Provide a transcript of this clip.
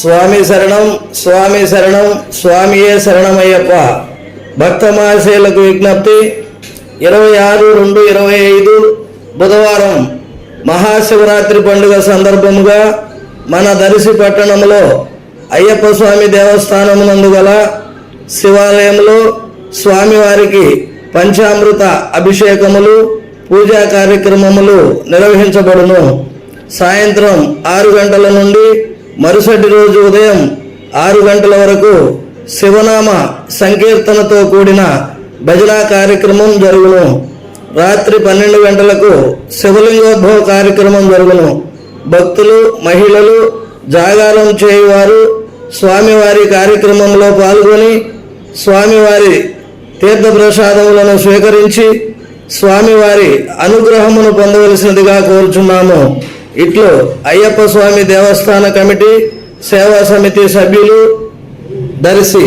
స్వామి శరణం స్వామి శరణం స్వామియే శరణమయ్యప్ప. భక్త మహాశయులకు విజ్ఞప్తి ఇరవై ఆరు రెండు ఇరవై ఐదు బుధవారం మహాశివరాత్రి పండుగ సందర్భముగా మన దర్శి పట్టణంలో అయ్యప్ప స్వామి దేవస్థానమునందు గల శివాలయంలో స్వామివారికి పంచామృత అభిషేకములు పూజా కార్యక్రమములు నిర్వహించబడును. సాయంత్రం ఆరు గంటల నుండి మరుసటి రోజు ఉదయం ఆరు గంటల వరకు శివనామ సంకీర్తనతో కూడిన భజనా కార్యక్రమం జరుగును. రాత్రి పన్నెండు గంటలకు శివలింగోద్భవ కార్యక్రమం జరుగును. భక్తులు మహిళలు జాగారం చేయువారు స్వామివారి కార్యక్రమంలో పాల్గొని స్వామివారి తీర్థప్రసాదములను స్వీకరించి స్వామివారి అనుగ్రహమును పొందవలసినదిగా కోరుచున్నాము. ఇట్లు అయ్యప్ప స్వామి దేవస్థాన కమిటీ సేవా సమితి సభ్యులు దర్శి